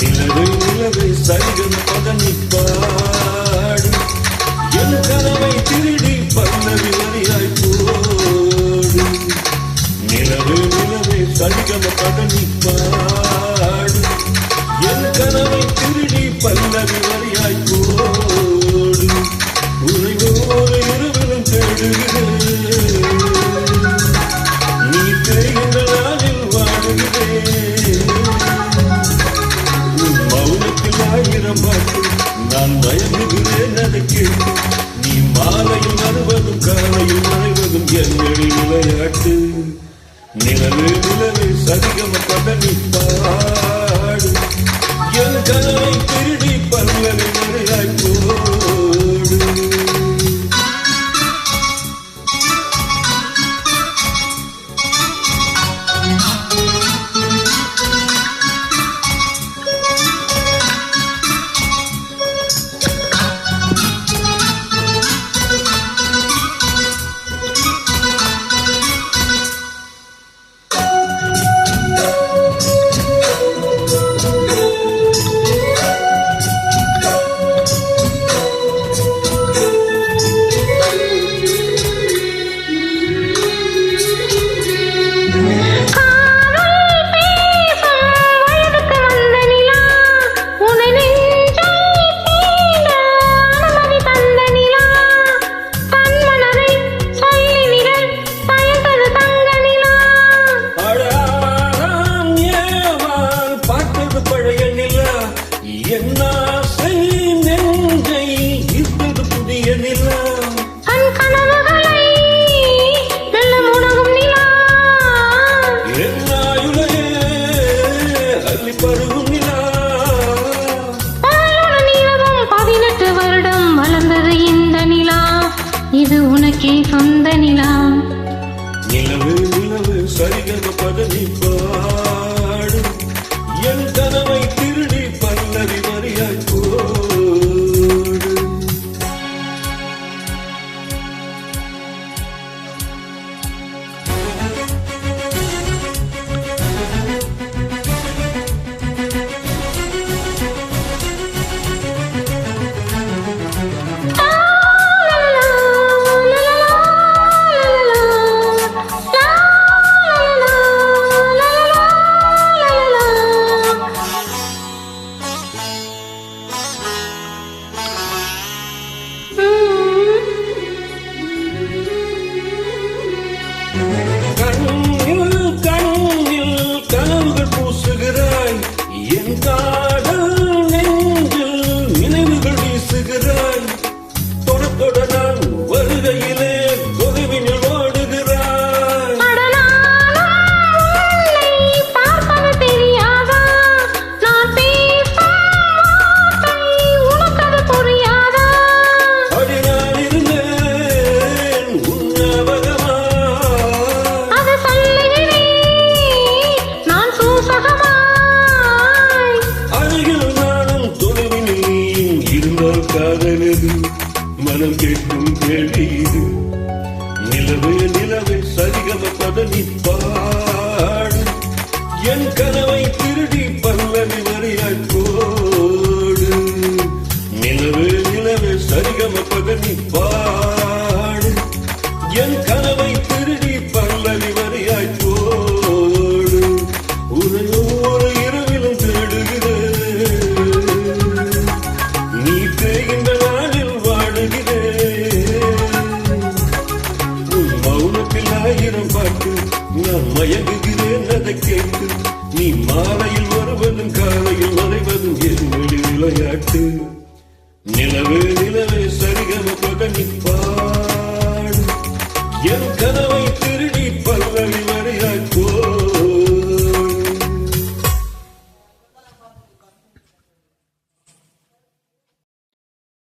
நிலவே நிலவே சரிகம் பதனி பாடி என் கனவை திருடி பல்லவி வரியாய் போடு. நிலவே நிலவே சரிகம் பதனி பாடி என் கனவை திருடி பல்லவி வரியாய் போடு உரை ஒரு இரவிலும் தேடுகிறேன். நேரம் பார்த்து நான் பயந்துகிறேன் அதுக்கு. நீ மாலையும் வருவதும் காலையும் நுழைவதும் என்னடி விளையாட்டு நிலவே நிலவே சதிகம பதனி பாடு. என் கனவை நிலா நிலவு நிலவு சரிகத பதனிப்பா. கேட்கும் கேள்வி இது நிலவே நிலவே சரிகம பதனி பாடு. என் கனவை திருடி பல்லவி காலையில் மறைவதும் எரிமொழி விளையாட்டு நிலவு